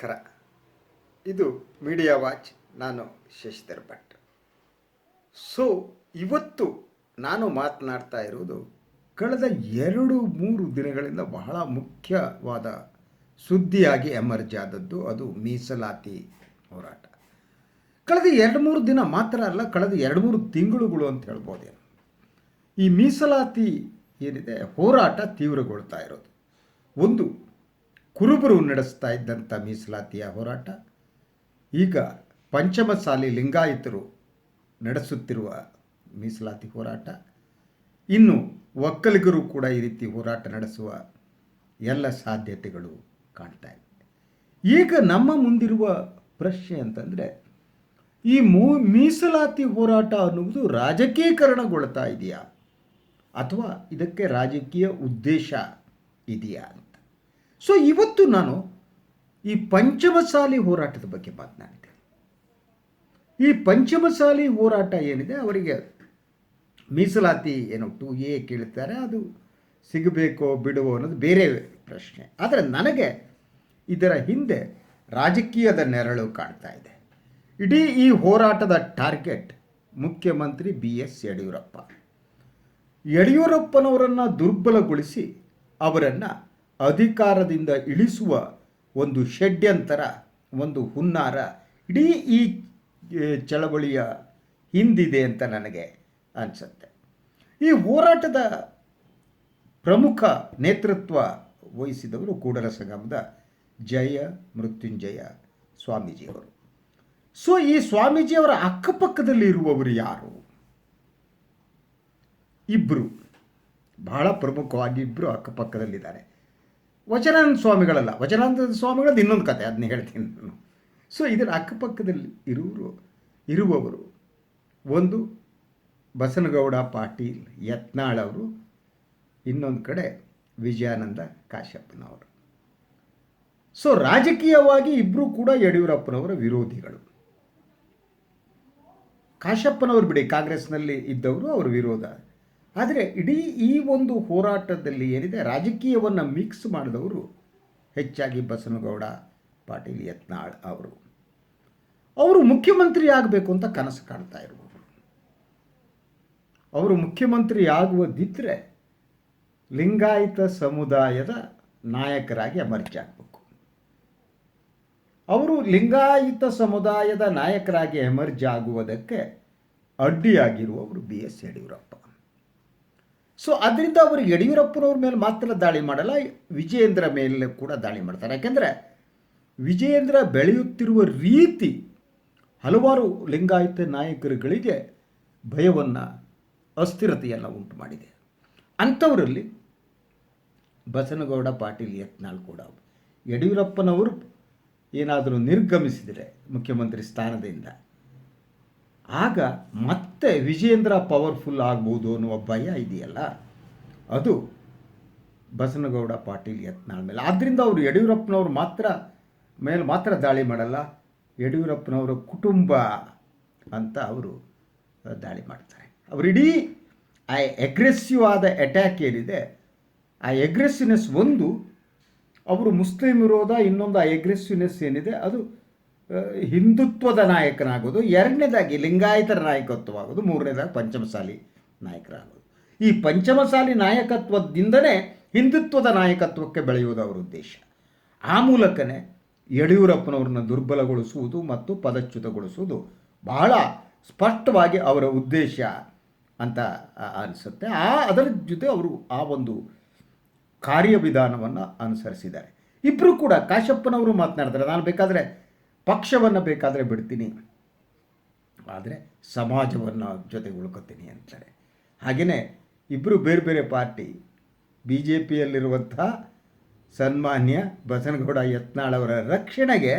ನಮಸ್ಕಾರ. ಇದು media watch ನಾನು ಶಶಿಧರ್ ಭಟ್ ಸೊ ಇವತ್ತು ನಾನು ಮಾತನಾಡ್ತಾ ಇರುವುದು ಕಳೆದ ಎರಡು ಮೂರು ದಿನಗಳಿಂದ ಬಹಳ ಮುಖ್ಯವಾದ ಸುದ್ದಿಯಾಗಿ ಎಮರ್ಜ್ ಆದದ್ದು ಅದು ಮೀಸಲಾತಿ ಹೋರಾಟ. ಕಳೆದ ಎರಡು ಮೂರು ದಿನ ಮಾತ್ರ ಅಲ್ಲ, ಕಳೆದ ಎರಡು ಮೂರು ತಿಂಗಳುಗಳು ಅಂತ ಹೇಳ್ಬೋದೇನು? ಈ ಮೀಸಲಾತಿ ಏನಿದೆ, ಹೋರಾಟ ತೀವ್ರಗೊಳ್ತಾ ಇರೋದು. ಒಂದು ಕುರುಬರು ನಡೆಸ್ತಾ ಇದ್ದಂಥ ಮೀಸಲಾತಿಯ ಹೋರಾಟ. ಈಗ ಪಂಚಮಸಾಲಿ ಲಿಂಗಾಯತರು ನಡೆಸುತ್ತಿರುವ ಮೀಸಲಾತಿ ಹೋರಾಟ. ಇನ್ನು ಒಕ್ಕಲಿಗರು ಕೂಡ ಈ ರೀತಿ ಹೋರಾಟ ನಡೆಸುವ ಎಲ್ಲ ಸಾಧ್ಯತೆಗಳು ಕಾಣ್ತಾ ಇವೆ. ಈಗ ನಮ್ಮ ಮುಂದಿರುವ ಪ್ರಶ್ನೆ ಅಂತಂದರೆ, ಈ ಮೂ, ಮೀಸಲಾತಿ ಹೋರಾಟ ಅನ್ನುವುದು ರಾಜಕೀಕರಣಗೊಳ್ತಾ ಇದೆಯಾ? ಅಥವಾ ಇದಕ್ಕೆ ರಾಜಕೀಯ ಉದ್ದೇಶ ಇದೆಯಾ ಅಂತ? ಸೊ ಇವತ್ತು ನಾನು ಈ ಪಂಚಮಸಾಲಿ ಹೋರಾಟದ ಬಗ್ಗೆ ಮಾತನಾಡಿದೆ ಈ ಪಂಚಮಸಾಲಿ ಹೋರಾಟ ಏನಿದೆ, ಅವರಿಗೆ ಮೀಸಲಾತಿ ಏನು ಟು ಎ ಕೇಳ್ತಾರೆ, ಅದು ಸಿಗಬೇಕೋ ಬಿಡುವೋ ಅನ್ನೋದು ಬೇರೆ ಪ್ರಶ್ನೆ. ಆದರೆ ನನಗೆ ಇದರ ಹಿಂದೆ ರಾಜಕೀಯದ ನೆರಳು ಕಾಣ್ತಾ ಇದೆ. ಇಡೀ ಈ ಹೋರಾಟದ ಟಾರ್ಗೆಟ್ ಮುಖ್ಯಮಂತ್ರಿ ಬಿ ಎಸ್ ಯಡಿಯೂರಪ್ಪ. ಯಡಿಯೂರಪ್ಪನವರನ್ನು ದುರ್ಬಲಗೊಳಿಸಿ ಅವರನ್ನು ಅಧಿಕಾರದಿಂದ ಇಳಿಸುವ ಒಂದು ಷಡ್ಯಂತರ, ಒಂದು ಹುನ್ನಾರ ಇಡೀ ಈ ಚಳವಳಿಯ ಹಿಂದಿದೆ ಅಂತ ನನಗೆ ಅನಿಸುತ್ತೆ. ಈ ಹೋರಾಟದ ಪ್ರಮುಖ ನೇತೃತ್ವ ವಹಿಸಿದವರು ಕೂಡಲ ಸಂಗಮದ ಜಯ ಮೃತ್ಯುಂಜಯ ಸ್ವಾಮೀಜಿಯವರು. ಸೊ, ಈ ಸ್ವಾಮೀಜಿಯವರ ಅಕ್ಕಪಕ್ಕದಲ್ಲಿ ಇರುವವರು ಯಾರು? ಇಬ್ಬರು ಬಹಳ ಪ್ರಮುಖವಾಗಿ ಇಬ್ಬರು ಅಕ್ಕಪಕ್ಕದಲ್ಲಿದ್ದಾರೆ. ವಚನಾನಂದ ಸ್ವಾಮಿಗಳಲ್ಲ. ವಚನಾನಂದ ಸ್ವಾಮಿಗಳದ್ದು ಇನ್ನೊಂದು ಕತೆ ಅದನ್ನ ಹೇಳ್ತೀನಿ ನಾನು. ಸೊ ಇದರ ಅಕ್ಕಪಕ್ಕದಲ್ಲಿ ಇರುವರು, ಇರುವವರು, ಒಂದು ಬಸನಗೌಡ ಪಾಟೀಲ್ ಯತ್ನಾಳವರು ಇನ್ನೊಂದು ಕಡೆ ವಿಜಯಾನಂದ ಕಾಶ್ಯಪ್ಪನವರು ಸೊ ರಾಜಕೀಯವಾಗಿ ಇಬ್ಬರೂ ಕೂಡ ಯಡಿಯೂರಪ್ಪನವರ ವಿರೋಧಿಗಳು. ಕಾಶಪ್ಪನವರು ಬಿಡಿ, ಕಾಂಗ್ರೆಸ್ನಲ್ಲಿ ಇದ್ದವರು ಅವರ ವಿರೋಧ. ಆದರೆ ಇಡೀ ಈ ಒಂದು ಹೋರಾಟದಲ್ಲಿ ಏನಿದೆ, ರಾಜಕೀಯವನ್ನು ಮಿಕ್ಸ್ ಮಾಡಿದವರು ಹೆಚ್ಚಾಗಿ ಬಸನಗೌಡ, ಪಾಟೀಲ್ ಯತ್ನಾಳ್ ಅವರು. ಅವರು ಮುಖ್ಯಮಂತ್ರಿ ಆಗಬೇಕು ಅಂತ ಕನಸು ಕಾಣ್ತಾ ಇರುವವರು. ಅವರು ಮುಖ್ಯಮಂತ್ರಿ ಆಗುವುದಿದ್ದರೆ ಲಿಂಗಾಯತ ಸಮುದಾಯದ ನಾಯಕರಾಗಿ ಎಮರ್ಜ್ ಆಗಬೇಕು. ಅವರು ಲಿಂಗಾಯತ ಸಮುದಾಯದ ನಾಯಕರಾಗಿ ಎಮರ್ಜ್ ಆಗುವುದಕ್ಕೆ ಅಡ್ಡಿಯಾಗಿರುವವರು ಬಿ ಎಸ್ ಯಡಿಯೂರಪ್ಪ. ಸೊ ಅದರಿಂದ ಅವರು ಯಡಿಯೂರಪ್ಪನವ್ರ ಮೇಲೆ ಮಾತ್ರ ದಾಳಿ ಮಾಡಲ್ಲ, ವಿಜಯೇಂದ್ರ ಮೇಲೆ ಕೂಡ ದಾಳಿ ಮಾಡ್ತಾರೆ. ಯಾಕೆಂದರೆ ವಿಜಯೇಂದ್ರ ಬೆಳೆಯುತ್ತಿರುವ ರೀತಿ ಹಲವಾರು ಲಿಂಗಾಯತ ನಾಯಕರುಗಳಿಗೆ ಭಯವನ್ನು, ಅಸ್ಥಿರತೆಯನ್ನು ಉಂಟು ಮಾಡಿದೆ. ಅಂಥವರಲ್ಲಿ ಬಸನಗೌಡ, ಪಾಟೀಲ್, ಯತ್ನಾಳ್ ಕೂಡ ಯಡಿಯೂರಪ್ಪನವರು ಏನಾದರೂ ನಿರ್ಗಮಿಸಿದರೆ ಮುಖ್ಯಮಂತ್ರಿ ಸ್ಥಾನದಿಂದ ಆಗ ಮತ್ತೆ ವಿಜೇಂದ್ರ ಪವರ್ಫುಲ್ ಆಗ್ಬೋದು ಅನ್ನುವ ಭಯ ಇದೆಯಲ್ಲ? ಅದು ಬಸನಗೌಡ ಪಾಟೀಲ್ ಯತ್ನಾಳ್ ಮೇಲೆ. ಆದ್ದರಿಂದ ಅವರು ಯಡಿಯೂರಪ್ಪನವರು ಮಾತ್ರ ಮೇಲೆ ಮಾತ್ರ ದಾಳಿ ಮಾಡಲ್ಲ. ಯಡಿಯೂರಪ್ಪನವರ ಕುಟುಂಬ ಅಂತ ಅವರು ದಾಳಿ ಮಾಡ್ತಾರೆ. ಅವರಿಡೀ ಆ ಎಗ್ರೆಸಿವ್ ಆದ ಅಟ್ಯಾಕ್ ಏನಿದೆ, ಆ ಎಗ್ರೆಸಿವ್ನೆಸ್ ಒಂದು, ಅವರು ಮುಸ್ಲಿಮ್ ವಿರೋಧ, ಇನ್ನೊಂದು ಆ ಎಗ್ರೆಸಿವ್ನೆಸ್ ಏನಿದೆ, ಅದು ಹಿಂದುತ್ವದ ನಾಯಕನಾಗೋದು, ಎರಡನೇದಾಗಿ ಲಿಂಗಾಯತರ ನಾಯಕತ್ವವಾಗೋದು, ಮೂರನೇದಾಗಿ ಪಂಚಮಸಾಲಿ ನಾಯಕರಾಗೋದು. ಈ ಪಂಚಮಸಾಲಿ ನಾಯಕತ್ವದಿಂದನೇ ಹಿಂದುತ್ವದ ನಾಯಕತ್ವಕ್ಕೆ ಬೆಳೆಯುವುದು ಅವರ ಉದ್ದೇಶ. ಆ ಮೂಲಕನೇ ಯಡಿಯೂರಪ್ಪನವ್ರನ್ನ ದುರ್ಬಲಗೊಳಿಸುವುದು ಮತ್ತು ಪದಚ್ಯುತಗೊಳಿಸುವುದು ಬಹಳ ಸ್ಪಷ್ಟವಾಗಿ ಅವರ ಉದ್ದೇಶ ಅಂತ ಅನಿಸುತ್ತೆ. ಆ, ಅದರ ಜೊತೆ ಅವರು ಆ ಒಂದು ಕಾರ್ಯವಿಧಾನವನ್ನು ಅನುಸರಿಸಿದ್ದಾರೆ. ಇಬ್ಬರು ಕೂಡ, ಕಾಶಪ್ಪನವರು ಮಾತನಾಡ್ತಾರೆ. ನಾನು ಬೇಕಾದರೆ ಪಕ್ಷವನ್ನು ಬೇಕಾದರೆ ಬಿಡ್ತೀನಿ. ಆದರೆ ಸಮಾಜವನ್ನು ಜೊತೆ ಉಳ್ಕೊತೀನಿ ಅಂತಾರೆ. ಹಾಗೆಯೇ ಇಬ್ಬರು ಬೇರೆ ಬೇರೆ ಪಾರ್ಟಿ ಬಿ ಜೆ ಪಿಯಲ್ಲಿರುವಂಥ ಸನ್ಮಾನ್ಯ ಬಸನಗೌಡ ಯತ್ನಾಳ್ ಅವರ ರಕ್ಷಣೆಗೆ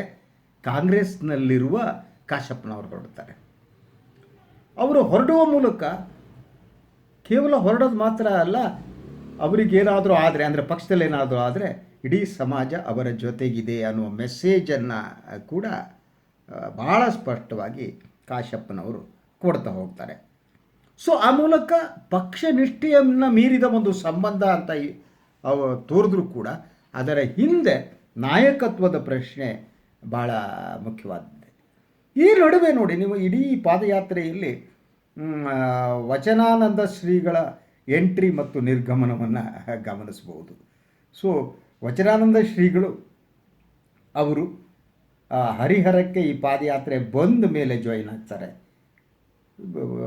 ಕಾಂಗ್ರೆಸ್ನಲ್ಲಿರುವ ಕಾಶಪ್ಪನವರು ಹೊರಡ್ತಾರೆ. ಅವರು ಹೊರಡುವ ಮೂಲಕ ಕೇವಲ ಹೊರಡೋದು ಮಾತ್ರ ಅಲ್ಲ, ಅವರಿಗೇನಾದರೂ ಆದರೆ, ಅಂದರೆ ಪಕ್ಷದಲ್ಲಿ ಏನಾದರೂ ಆದರೆ ಇಡೀ ಸಮಾಜ ಅವರ ಜೊತೆಗಿದೆ ಅನ್ನುವ ಮೆಸೇಜನ್ನು ಕೂಡ ಬಹಳ ಸ್ಪಷ್ಟವಾಗಿ ಕಾಶಪ್ಪನವರು ಕೊಡ್ತಾ ಹೋಗ್ತಾರೆ. ಸೊ, ಆ ಮೂಲಕ ಪಕ್ಷ ನಿಷ್ಠೆಯನ್ನು ಮೀರಿದ ಒಂದು ಸಂಬಂಧ ಅಂತ ತೋರಿದ್ರು ಕೂಡ, ಅದರ ಹಿಂದೆ ನಾಯಕತ್ವದ ಪ್ರಶ್ನೆ ಭಾಳ ಮುಖ್ಯವಾದದ್ದು. ಈ ನಡುವೆ ನೋಡಿ, ನೀವು ಇಡೀ ಪಾದಯಾತ್ರೆಯಲ್ಲಿ ವಚನಾನಂದ ಶ್ರೀಗಳ ಎಂಟ್ರಿ ಮತ್ತು ನಿರ್ಗಮನವನ್ನು ಗಮನಿಸಬಹುದು. ಸೊ ವಚನಾನಂದ ಶ್ರೀಗಳು ಅವರು ಹರಿಹರಕ್ಕೆ ಈ ಪಾದಯಾತ್ರೆ ಬಂದ ಮೇಲೆ ಜಾಯಿನ್ ಆಗ್ತಾರೆ.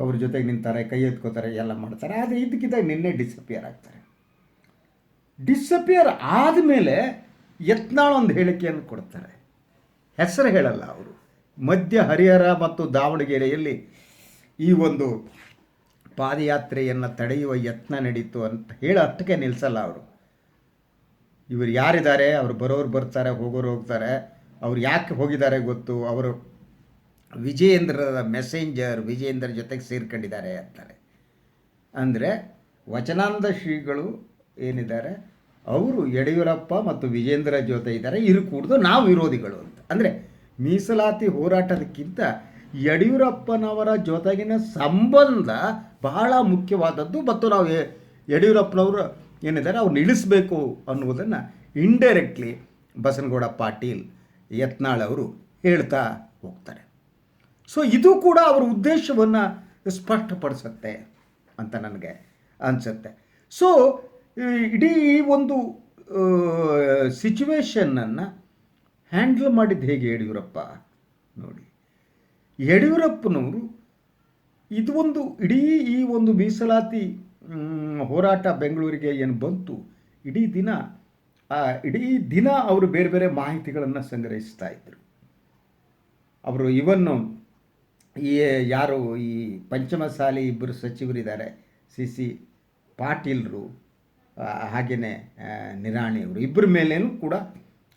ಅವ್ರ ಜೊತೆಗೆ ನಿಂತಾರೆ, ಕೈ ಎತ್ಕೋತಾರೆ, ಎಲ್ಲ ಮಾಡ್ತಾರೆ. ಆದರೆ ಇದಕ್ಕಿದ್ದಾಗ ನಿನ್ನೆ ಡಿಸಪಿಯರ್ ಆಗ್ತಾರೆ. ಡಿಸಪಿಯರ್ ಆದಮೇಲೆ ಯತ್ನಾಳೊಂದು ಹೇಳಿಕೆಯನ್ನು ಕೊಡ್ತಾರೆ. ಹೆಸರು ಹೇಳಲ್ಲ ಅವರು. ಮಧ್ಯ ಹರಿಹರ ಮತ್ತು ದಾವಣಗೆರೆಯಲ್ಲಿ ಈ ಒಂದು ಪಾದಯಾತ್ರೆಯನ್ನು ತಡೆಯುವ ಯತ್ನ ನಡೀತು ಅಂತ ಹೇಳೋ ಅಷ್ಟಕ್ಕೆ ನಿಲ್ಲಿಸಲ್ಲ ಅವರು. ಇವರು ಯಾರಿದ್ದಾರೆ? ಅವರು ಬರೋರು ಬರ್ತಾರೆ, ಹೋಗೋರು ಹೋಗ್ತಾರೆ. ಅವ್ರು ಯಾಕೆ ಹೋಗಿದ್ದಾರೆ ಗೊತ್ತು? ಅವರು ವಿಜಯೇಂದ್ರದ ಮೆಸೆಂಜರ್ ವಿಜಯೇಂದ್ರ ಜೊತೆಗೆ ಸೇರ್ಕೊಂಡಿದ್ದಾರೆ ಅಂತಾರೆ. ಅಂದರೆ ವಚನಾನಂದ ಶ್ರೀಗಳು ಏನಿದ್ದಾರೆ? ಅವರು ಯಡಿಯೂರಪ್ಪ ಮತ್ತು ವಿಜೇಂದ್ರ ಜೊತೆ ಇದ್ದಾರೆ, ಇರು ಕೂಡ್ದು ನಾವು ವಿರೋಧಿಗಳು ಅಂತ. ಅಂದರೆ ಮೀಸಲಾತಿ ಹೋರಾಟದಕ್ಕಿಂತ ಯಡಿಯೂರಪ್ಪನವರ ಜೊತೆಗಿನ ಸಂಬಂಧ ಬಹಳ ಮುಖ್ಯವಾದದ್ದು. ಮತ್ತು ನಾವು ಯಡಿಯೂರಪ್ಪನವರು ಏನಿದ್ದಾರೆ ಅವ್ರು ನಿಲ್ಲಿಸಬೇಕು ಅನ್ನುವುದನ್ನು ಇಂಡೈರೆಕ್ಟ್ಲಿ ಬಸನಗೌಡ ಪಾಟೀಲ್ ಯತ್ನಾಳ್ ಅವರು ಹೇಳ್ತಾ ಹೋಗ್ತಾರೆ. ಸೊ ಇದು ಕೂಡ ಅವರ ಉದ್ದೇಶವನ್ನು ಸ್ಪಷ್ಟಪಡಿಸುತ್ತೆ ಅಂತ ನನಗೆ ಅನಿಸುತ್ತೆ. ಸೊ ಇಡೀ ಈ ಒಂದು ಸಿಚುವೇಶನ್ನನ್ನು ಹ್ಯಾಂಡಲ್ ಮಾಡಿದ್ದು ಹೇಗೆ ಯಡಿಯೂರಪ್ಪ ನೋಡಿ. ಯಡಿಯೂರಪ್ಪನವರು ಇದು ಒಂದು ಇಡೀ ಈ ಒಂದು ಮೀಸಲಾತಿ ಹೋರಾಟ ಬೆಂಗಳೂರಿಗೆ ಏನು ಬಂತು? ಇಡೀ ದಿನ ಇಡೀ ದಿನ ಅವರು ಬೇರೆ ಬೇರೆ ಮಾಹಿತಿಗಳನ್ನು ಸಂಗ್ರಹಿಸ್ತಾ ಇದ್ದರು ಅವರು ಇವನ್ನು ಈ ಯಾರು, ಈ ಪಂಚಮಸಾಲಿ ಇಬ್ಬರು ಸಚಿವರಿದ್ದಾರೆ, ಸಿ ಸಿ ಪಾಟೀಲ್ರು ಹಾಗೆಯೇ ನಿರಾಣಿಯವರು ಇಬ್ಬರ ಮೇಲೇನೂ ಕೂಡ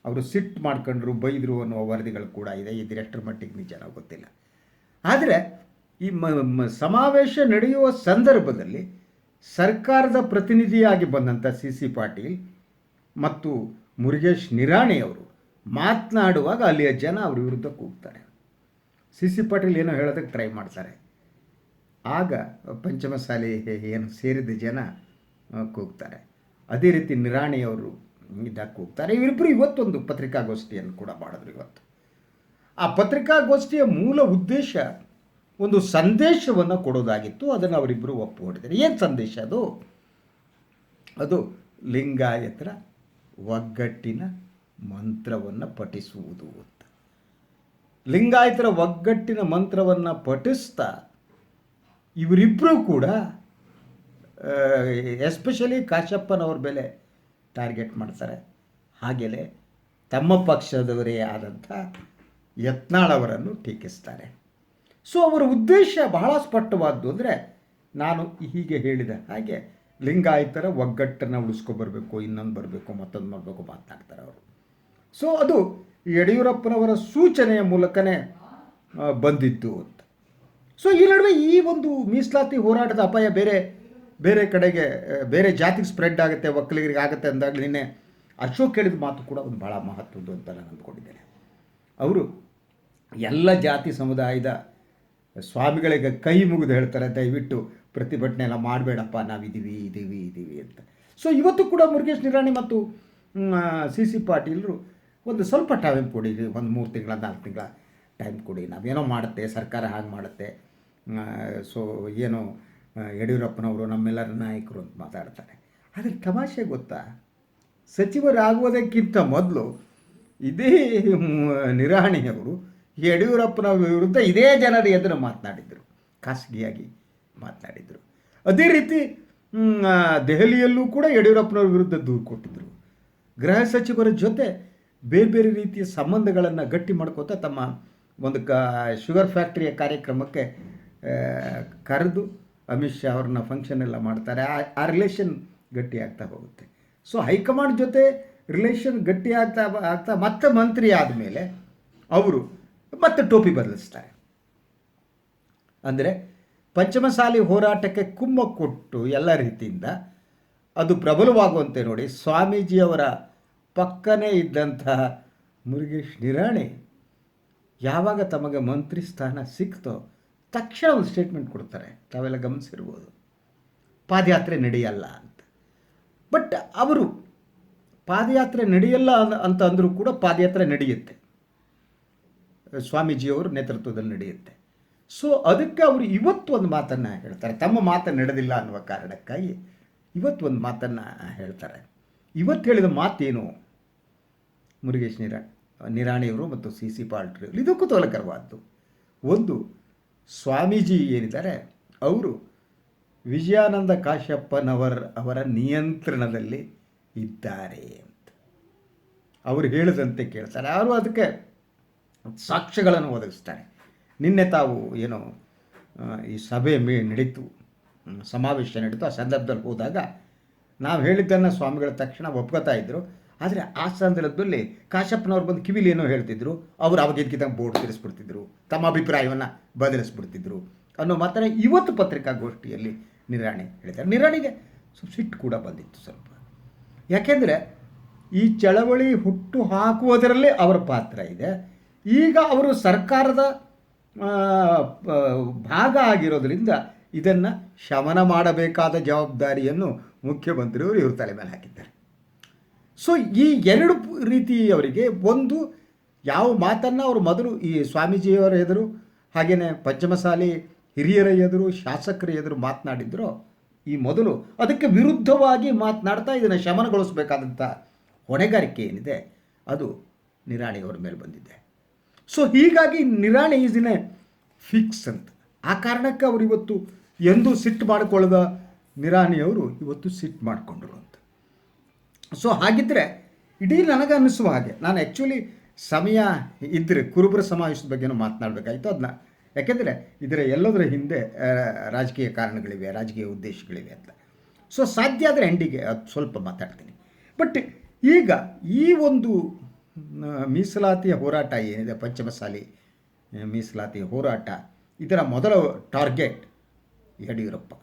ಅವರು ಸಿಟ್ಟು ಮಾಡ್ಕೊಂಡ್ರು, ಬೈದರು ಅನ್ನುವ ವರದಿಗಳು ಕೂಡ ಇದೆ. ಈ ಎಷ್ಟರ ಮಟ್ಟಿಗೆ ನಿಜ ಗೊತ್ತಿಲ್ಲ. ಆದರೆ ಈ ಮ- ಸಮಾವೇಶ ನಡೆಯುವ ಸಂದರ್ಭದಲ್ಲಿ ಸರ್ಕಾರದ ಪ್ರತಿನಿಧಿಯಾಗಿ ಬಂದಂಥ ಸಿ ಸಿ ಪಾಟೀಲ್ ಮತ್ತು ಮುರುಗೇಶ್ ನಿರಾಣಿಯವರು ಮಾತನಾಡುವಾಗ ಅಲ್ಲಿಯ ಜನ ಅವ್ರ ವಿರುದ್ಧ ಕೂಗ್ತಾರೆ. ಸಿ ಸಿ ಪಾಟೀಲ್ ಏನೋ ಹೇಳೋದಕ್ಕೆ ಟ್ರೈ ಮಾಡ್ತಾರೆ. ಆಗ ಪಂಚಮಸಾಲಿ ಏನು ಸೇರಿದ ಜನ ಕೂಗ್ತಾರೆ. ಅದೇ ರೀತಿ ನಿರಾಣಿಯವರು ಇದಾಗ ಕೂಗ್ತಾರೆ. ಇವರಿಬ್ಬರು ಇವತ್ತೊಂದು ಪತ್ರಿಕಾಗೋಷ್ಠಿಯನ್ನು ಕೂಡ ಮಾಡಿದ್ರು ಇವತ್ತು. ಆ ಪತ್ರಿಕಾಗೋಷ್ಠಿಯ ಮೂಲ ಉದ್ದೇಶ ಒಂದು ಸಂದೇಶವನ್ನು ಕೊಡೋದಾಗಿತ್ತು, ಅದನ್ನು ಅವರಿಬ್ಬರು ಒಪ್ಪಿಕೊಂಡಿದ್ದಾರೆ ಏನು ಸಂದೇಶ ಅದು? ಅದು ಲಿಂಗಾಯತರ ಒಗ್ಗಟ್ಟಿನ ಮಂತ್ರವನ್ನು ಪಠಿಸುವುದು ಅಂತ. ಲಿಂಗಾಯತರ ಒಗ್ಗಟ್ಟಿನ ಮಂತ್ರವನ್ನು ಪಠಿಸ್ತಾ ಇವರಿಬ್ಬರೂ ಕೂಡ ಎಸ್ಪೆಷಲಿ ಕಾಶಪ್ಪನವ್ರ ಬೆಲೆ ಟಾರ್ಗೆಟ್ ಮಾಡ್ತಾರೆ. ಹಾಗೆಯೇ ತಮ್ಮ ಪಕ್ಷದವರೇ ಆದಂಥ ಯತ್ನಾಳ್ ಅವರನ್ನು ಟೀಕಿಸ್ತಾರೆ. ಸೊ ಅವರ ಉದ್ದೇಶ ಬಹಳ ಸ್ಪಷ್ಟವಾದ್ದು ಅಂದರೆ ನಾನು ಹೀಗೆ ಹೇಳಿದ ಹಾಗೆ ಲಿಂಗಾಯತರ ಒಗ್ಗಟ್ಟನ್ನು ಉಳಿಸ್ಕೊಬರ್ಬೇಕು ಇನ್ನೊಂದು ಬರಬೇಕು, ಮತ್ತೊಂದು ಮಾಡಬೇಕು ಮಾತನಾಡ್ತಾರೆ ಅವರು. ಸೊ ಅದು ಯಡಿಯೂರಪ್ಪನವರ ಸೂಚನೆಯ ಮೂಲಕನೇ ಬಂದಿತ್ತು ಅಂತ. ಸೊ ಈ ನಡುವೆ ಈ ಒಂದು ಮೀಸಲಾತಿ ಹೋರಾಟದ ಅಪಾಯ ಬೇರೆ ಬೇರೆ ಕಡೆಗೆ ಬೇರೆ ಜಾತಿಗೆ ಸ್ಪ್ರೆಡ್ ಆಗುತ್ತೆ, ಒಕ್ಕಲಿಗರಿಗೆ ಆಗುತ್ತೆ ಅಂದಾಗ ನಿನ್ನೆ ಅಶೋಕ್ ಹೇಳಿದ ಮಾತು ಕೂಡ ಒಂದು ಭಾಳ ಮಹತ್ವದ್ದು ಅಂತ ನಾನು ಅಂದ್ಕೊಂಡಿದ್ದೇನೆ. ಅವರು ಎಲ್ಲ ಜಾತಿ ಸಮುದಾಯದ ಸ್ವಾಮಿಗಳಿಗೆ ಕೈ ಮುಗಿದು ಹೇಳ್ತಾರೆ, ದಯವಿಟ್ಟು ಪ್ರತಿಭಟನೆ ಎಲ್ಲ ಮಾಡಬೇಡಪ್ಪ, ನಾವಿದ್ದೀವಿ ಇದ್ದೀವಿ ಇದ್ದೀವಿ ಅಂತ. ಸೊ ಇವತ್ತು ಕೂಡ ಮುರುಗೇಶ್ ನಿರಾಣಿ ಮತ್ತು ಸಿ ಸಿ ಪಾಟೀಲರು ಒಂದು ಸ್ವಲ್ಪ ಟೈಮ್ ಕೊಡಿ, ಒಂದು ಮೂರು ತಿಂಗಳ, ನಾಲ್ಕು ತಿಂಗಳ ಟೈಮ್ ಕೊಡಿ. ನಾವೇನೋ ಮಾಡುತ್ತೆ, ಸರ್ಕಾರ ಹಾಗೆ ಮಾಡುತ್ತೆ. ಸೊ ಏನು ಯಡಿಯೂರಪ್ಪನವರು ನಮ್ಮೆಲ್ಲರ ನಾಯಕರು ಅಂತ ಮಾತಾಡ್ತಾರೆ. ಆದರೆ ತಮಾಷೆ ಗೊತ್ತಾ? ಸಚಿವರಾಗುವುದಕ್ಕಿಂತ ಮೊದಲು ಇದೇ ನಿರಾಣಿಯವರು ಯಡಿಯೂರಪ್ಪನ ವಿರುದ್ಧ ಇದೇ ಜನರ ಎದುರು ಮಾತನಾಡಿದರು, ಖಾಸಗಿಯಾಗಿ ಮಾತನಾಡಿದರು. ಅದೇ ರೀತಿ ದೆಹಲಿಯಲ್ಲೂ ಕೂಡ ಯಡಿಯೂರಪ್ಪನವ್ರ ವಿರುದ್ಧ ದೂರು ಕೊಟ್ಟಿದ್ದರು ಗೃಹ ಸಚಿವರ ಜೊತೆ ಬೇರೆ ಬೇರೆ ರೀತಿಯ ಸಂಬಂಧಗಳನ್ನು ಗಟ್ಟಿ ಮಾಡ್ಕೋತಾ ತಮ್ಮ ಒಂದು ಕ, ಶುಗರ್ ಫ್ಯಾಕ್ಟ್ರಿಯ ಕಾರ್ಯಕ್ರಮಕ್ಕೆ ಕರೆದು ಅಮಿತ್ ಶಾ ಅವ್ರನ್ನ ಫಂಕ್ಷನ್ ಎಲ್ಲ ಮಾಡ್ತಾರೆ. ಆ ರಿಲೇಷನ್ ಗಟ್ಟಿ ಆಗ್ತಾ ಹೋಗುತ್ತೆ. ಸೊ ಹೈಕಮಾಂಡ್ ಜೊತೆ ರಿಲೇಷನ್ ಗಟ್ಟಿ ಆಗ್ತಾ ಆಗ್ತಾ ಮತ್ತೆ ಮಂತ್ರಿ ಆದಮೇಲೆ ಅವರು ಮತ್ತೆ ಟೋಪಿ ಬದಲಿಸ್ತಾರೆ. ಅಂದರೆ ಪಂಚಮಸಾಲಿ ಹೋರಾಟಕ್ಕೆ ಕುಮ್ಮ ಕೊಟ್ಟು ಎಲ್ಲ ರೀತಿಯಿಂದ ಅದು ಪ್ರಬಲವಾಗುವಂತೆ ನೋಡಿ ಸ್ವಾಮೀಜಿಯವರ ಪಕ್ಕನೇ ಇದ್ದಂತಹ ಮುರುಗೇಶ್ ನಿರಾಣಿ ಯಾವಾಗ ತಮಗೆ ಮಂತ್ರಿ ಸ್ಥಾನ ಸಿಕ್ತೋ ತಕ್ಷಣ ಒಂದು ಸ್ಟೇಟ್ಮೆಂಟ್ ಕೊಡ್ತಾರೆ. ತಾವೆಲ್ಲ ಗಮನಿಸಿರ್ಬೋದು. ಪಾದಯಾತ್ರೆ ನಡೆಯಲ್ಲ ಅಂತ. ಬಟ್ ಅವರು ಪಾದಯಾತ್ರೆ ನಡೆಯಲ್ಲ ಅಂತ ಅಂದರೂ ಕೂಡ ಪಾದಯಾತ್ರೆ ನಡೆಯುತ್ತೆ. ಸ್ವಾಮೀಜಿಯವರು ನೇತೃತ್ವದಲ್ಲಿ ನಡೆಯುತ್ತೆ. ಸೊ ಅದಕ್ಕೆ ಅವರು ಇವತ್ತು ಒಂದು ಮಾತನ್ನು ಹೇಳ್ತಾರೆ. ತಮ್ಮ ಮಾತು ನಡೆದಿಲ್ಲ ಅನ್ನುವ ಕಾರಣಕ್ಕಾಗಿ ಇವತ್ತು ಒಂದು ಮಾತನ್ನು ಹೇಳ್ತಾರೆ. ಇವತ್ತು ಹೇಳಿದ ಮಾತೇನು? ಮುರುಗೇಶ್ ನಿರಾ, ನಿರಾಣಿಯವರು ಮತ್ತು ಸಿ ಸಿ ಪಾಲ್ಟ್ರಿ ಇದು ಕುತೂಹಲಕರವಾದ್ದು ಒಂದು, ಸ್ವಾಮೀಜಿ ಏನಿದ್ದಾರೆ? ಅವರು ವಿಜಯಾನಂದ ಕಾಶ್ಯಪ್ಪನವರ್ ಅವರ ನಿಯಂತ್ರಣದಲ್ಲಿ ಇದ್ದಾರೆ ಅಂತ. ಅವರು ಹೇಳಿದಂತೆ ಕೇಳ್ತಾರೆ. ಅವರು ಅದಕ್ಕೆ ಸಾಕ್ಷ್ಯಗಳನ್ನು ಒದಗಿಸ್ತಾರೆ ನಿನ್ನೆ ತಾವು ಏನು ಈ ಸಭೆ ಮೇ ನಡೀತು ಸಮಾವೇಶ ನಡೀತು, ಆ ಸಂದರ್ಭದಲ್ಲಿ ಹೋದಾಗ ನಾವು ಹೇಳಿದ್ದನ್ನು ಸ್ವಾಮಿಗಳ ತಕ್ಷಣ ಒಪ್ಕೋತಾ ಇದ್ದರು ಆದರೆ ಆ ಸಂದರ್ಭದಲ್ಲಿ ಕಾಶಪ್ಪನವ್ರು ಬಂದು ಕಿವಿಲಿ ಏನೋ ಹೇಳ್ತಿದ್ರು, ಅವರು ಅವಾಗ ಇದಕ್ಕಿದ್ದಂಗೆ ಬೋರ್ಡ್ ತಿರ್ಸ್ಬಿಡ್ತಿದ್ರು, ತಮ್ಮ ಅಭಿಪ್ರಾಯವನ್ನು ಬದಲಿಸ್ಬಿಡ್ತಿದ್ರು ಅನ್ನೋ ಮಾತ್ರ ಇವತ್ತು ಪತ್ರಿಕಾಗೋಷ್ಠಿಯಲ್ಲಿ ನಿರಾಣಿ ಹೇಳಿದ್ದಾರೆ. ನಿರಾಣಿಗೆ ಸ್ವಲ್ಪ ಸಿಟ್ಟು ಕೂಡ ಬಂದಿತ್ತು ಸ್ವಲ್ಪ. ಯಾಕೆಂದರೆ ಈ ಚಳವಳಿ ಹುಟ್ಟು ಹಾಕುವುದರಲ್ಲೇ ಅವರ ಪಾತ್ರ ಇದೆ. ಈಗ ಅವರು ಸರ್ಕಾರದ ಭಾಗ ಆಗಿರೋದ್ರಿಂದ ಇದನ್ನು ಶಮನ ಮಾಡಬೇಕಾದ ಜವಾಬ್ದಾರಿಯನ್ನು ಮುಖ್ಯಮಂತ್ರಿಯವರು ಇವರು ತಲೆ ಮೇಲೆ ಹಾಕಿದ್ದಾರೆ. ಸೊ ಈ ಎರಡು ರೀತಿಯವರಿಗೆ ಒಂದು ಯಾವ ಮಾತನ್ನು ಅವರು ಮೊದಲು ಈ ಸ್ವಾಮೀಜಿಯವರ ಎದುರು ಹಾಗೆಯೇ ಪಂಚಮಸಾಲಿ ಹಿರಿಯರ ಎದುರು, ಶಾಸಕರ ಎದುರು ಮಾತನಾಡಿದ್ರೋ, ಈ ಮೊದಲು ಅದಕ್ಕೆ ವಿರುದ್ಧವಾಗಿ ಮಾತನಾಡ್ತಾ ಇದನ್ನು ಶಮನಗೊಳಿಸಬೇಕಾದಂಥ ಹೊಣೆಗಾರಿಕೆ ಏನಿದೆ, ಅದು ನಿರಾಣಿಯವರ ಮೇಲೆ ಬಂದಿದೆ. ಸೊ ಹೀಗಾಗಿ Nirani is in a fix ಅಂತ. ಆ ಕಾರಣಕ್ಕೆ ಅವರು ಇವತ್ತು ಎಂದೂ ಸಿಟ್ಟು ಮಾಡಿಕೊಳ್ಳದ ನಿರಾಣಿಯವರು ಇವತ್ತು ಸಿಟ್ಟು ಮಾಡಿಕೊಂಡ್ರು ಅಂತ. ಸೊ ಹಾಗಿದ್ದರೆ ಇಡೀ ನನಗೆ ಅನ್ನಿಸುವ ಹಾಗೆ, ನಾನು ಆ್ಯಕ್ಚುಲಿ ಸಮಯ ಇದ್ದರೆ ಕುರುಬರ ಸಮಾವೇಶದ ಬಗ್ಗೆನೂ ಮಾತನಾಡಬೇಕಾಯಿತು ಅದನ್ನ ಯಾಕೆಂದರೆ ಇದರ ಎಲ್ಲದರ ಹಿಂದೆ ರಾಜಕೀಯ ಕಾರಣಗಳಿವೆ, ರಾಜಕೀಯ ಉದ್ದೇಶಗಳಿವೆ ಅಂತ. ಸೊ ಸಾಧ್ಯ ಆದರೆ ಎಂಡಿಗೆ ಅದು ಸ್ವಲ್ಪ ಮಾತಾಡ್ತೀನಿ. ಬಟ್ ಈಗ ಈ ಒಂದು ಮೀಸಲಾತಿಯ ಹೋರಾಟ ಏನಿದೆ, ಪಂಚಮಸಾಲಿ ಮೀಸಲಾತಿಯ ಹೋರಾಟ, ಇದರ ಮೊದಲ ಟಾರ್ಗೆಟ್ ಯಡಿಯೂರಪ್ಪ.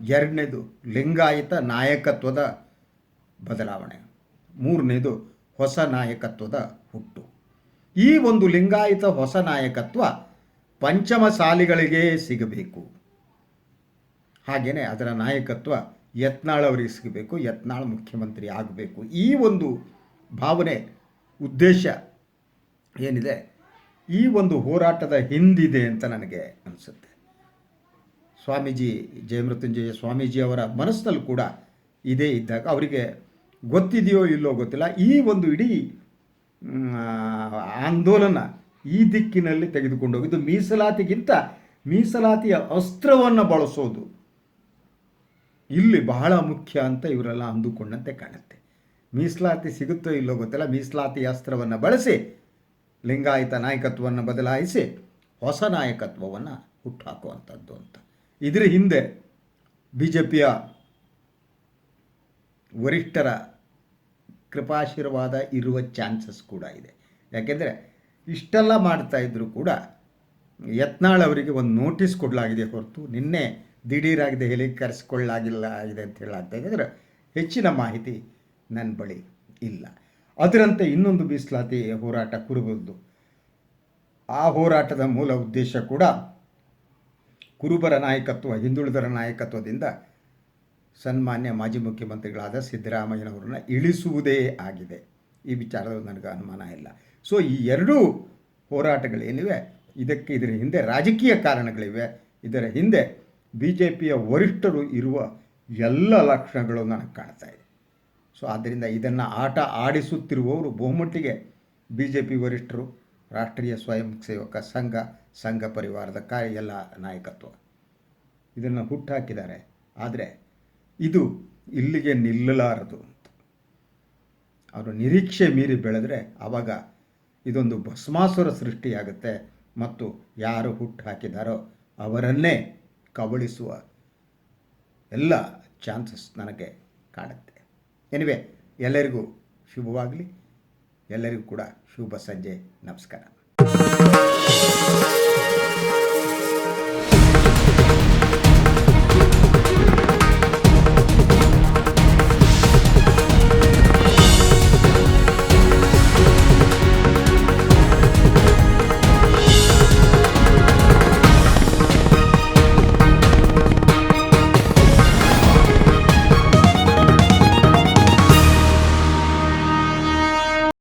ಎರಡನೇದು ಲಿಂಗಾಯತ ನಾಯಕತ್ವದ ಬದಲಾವಣೆ. ಮೂರನೇದು ಹೊಸ ನಾಯಕತ್ವದ ಹುಟ್ಟು. ಈ ಒಂದು ಲಿಂಗಾಯತ ಹೊಸ ನಾಯಕತ್ವ ಪಂಚಮಸಾಲಿಗಳಿಗೆ ಸಿಗಬೇಕು. ಹಾಗೆಯೇ ಅದರ ನಾಯಕತ್ವ ಯತ್ನಾಳ್ ಅವರಿಗೆ ಸಿಗಬೇಕು, ಯತ್ನಾಳ್ ಮುಖ್ಯಮಂತ್ರಿ ಆಗಬೇಕು. ಈ ಒಂದು ಭಾವನೆ, ಉದ್ದೇಶ ಏನಿದೆ? ಈ ಒಂದು ಹೋರಾಟದ ಹಿಂದಿದೆ ಅಂತ ನನಗೆ ಅನಿಸುತ್ತೆ. ಸ್ವಾಮೀಜಿ, ಜಯಮೃತ್ಯುಂಜಯ ಸ್ವಾಮೀಜಿ ಅವರ ಮನಸ್ಸಿನಲ್ಲಿ ಕೂಡ ಇದೇ ಇದ್ದಾಗ ಅವರಿಗೆ ಗೊತ್ತಿದೆಯೋ ಇಲ್ಲೋ ಗೊತ್ತಿಲ್ಲ. ಈ ಒಂದು ಇಡೀ ಆಂದೋಲನ ಈ ದಿಕ್ಕಿನಲ್ಲಿ ತೆಗೆದುಕೊಂಡೋಗಿದ್ದು ಮೀಸಲಾತಿಗಿಂತ ಮೀಸಲಾತಿಯ ಅಸ್ತ್ರವನ್ನು ಬಳಸೋದು ಇಲ್ಲಿ ಬಹಳ ಮುಖ್ಯ ಅಂತ ಇವರೆಲ್ಲ ಅಂದುಕೊಂಡಂತೆ ಕಾಣುತ್ತೆ. ಮೀಸಲಾತಿ ಸಿಗುತ್ತೋ ಇಲ್ಲೋ ಗೊತ್ತಿಲ್ಲ. ಮೀಸಲಾತಿ ಅಸ್ತ್ರವನ್ನು ಬಳಸಿ, ಲಿಂಗಾಯತ ನಾಯಕತ್ವವನ್ನು ಬದಲಾಯಿಸಿ ಹೊಸ ನಾಯಕತ್ವವನ್ನು ಹುಟ್ಟುಹಾಕುವಂಥದ್ದು ಅಂತ. ಇದರ ಹಿಂದೆ ಬಿ ಜೆ ಪಿಯ ವರಿಷ್ಠರ ಕೃಪಾಶೀರ್ವಾದ ಇರುವ ಚಾನ್ಸಸ್ ಕೂಡ ಇದೆ. ಯಾಕೆಂದರೆ ಇಷ್ಟೆಲ್ಲ ಮಾಡ್ತಾ ಇದ್ದರೂ ಕೂಡ ಯತ್ನಾಳ್ ಅವರಿಗೆ ಒಂದು ನೋಟಿಸ್ ಕೊಡಲಾಗಿದೆ ಹೊರತು ನಿನ್ನೆ ದಿಢೀರಾಗಿದೆ ಹೇಳಿ ಕರೆಸ್ಕೊಳ್ಳಾಗಿಲ್ಲ ಆಗಿದೆ ಅಂತ ಹೇಳಾಗ್ತಾ ಅಂದರೆ ಹೆಚ್ಚಿನ ಮಾಹಿತಿ ನನ್ನ ಬಳಿ ಇಲ್ಲ. ಅದರಂತೆ ಇನ್ನೊಂದು ಮೀಸಲಾತಿ ಹೋರಾಟ ಕುರುಬರದ್ದು ಆ ಹೋರಾಟದ ಮೂಲ ಉದ್ದೇಶ ಕೂಡ ಕುರುಬರ ನಾಯಕತ್ವ, ಹಿಂದುಳಿದರ ನಾಯಕತ್ವದಿಂದ ಸನ್ಮಾನ್ಯ ಮಾಜಿ ಮುಖ್ಯಮಂತ್ರಿಗಳಾದ ಸಿದ್ದರಾಮಯ್ಯನವರನ್ನ ಇಳಿಸುವುದೇ ಆಗಿದೆ. ಈ ವಿಚಾರದಲ್ಲಿ ನನಗೆ ಅನುಮಾನ ಇಲ್ಲ. ಸೊ ಈ ಎರಡೂ ಹೋರಾಟಗಳೇನಿವೆ, ಇದಕ್ಕೆ ಇದರ ಹಿಂದೆ ರಾಜಕೀಯ ಕಾರಣಗಳಿವೆ, ಇದರ ಹಿಂದೆ ಬಿ ಜೆ ಪಿಯ ವರಿಷ್ಠರು ಇರುವ ಎಲ್ಲ ಲಕ್ಷಣಗಳು ನನಗೆ ಕಾಣ್ತಾ ಇದೆ. ಸೊ ಆದ್ದರಿಂದ ಇದನ್ನು ಆಟ ಆಡಿಸುತ್ತಿರುವವರು ಬಹುಮಟ್ಟಿಗೆ ಬಿ ಜೆ ಪಿ ವರಿಷ್ಠರು, ರಾಷ್ಟ್ರೀಯ ಸ್ವಯಂ ಸೇವಕ ಸಂಘ ಸಂಘ ಪರಿವಾರದ ಕಾರ್ಯ, ಎಲ್ಲ ನಾಯಕತ್ವ. ಇದನ್ನು ಹುಟ್ಟಾಕಿದ್ದಾರೆ. ಆದರೆ ಇದು ಇಲ್ಲಿಗೆ ನಿಲ್ಲಲಾರದು ಅವರು ನಿರೀಕ್ಷೆ ಮೀರಿ ಬೆಳೆದರೆ ಆವಾಗ ಇದೊಂದು ಭಸ್ಮಾಸುರ ಸೃಷ್ಟಿಯಾಗುತ್ತೆ ಮತ್ತು ಯಾರು ಹುಟ್ಟು ಹಾಕಿದಾರೋ ಅವರನ್ನೇ ಕಬಳಿಸುವ ಎಲ್ಲ ಚಾನ್ಸಸ್ ನನಗೆ ಕಾಣುತ್ತೆ. ಎನಿವೆ ಎಲ್ಲರಿಗೂ ಶುಭವಾಗಲಿ. ಎಲ್ಲರಿಗೂ ಕೂಡ ಶುಭ ಸಂಜೆ. ನಮಸ್ಕಾರ.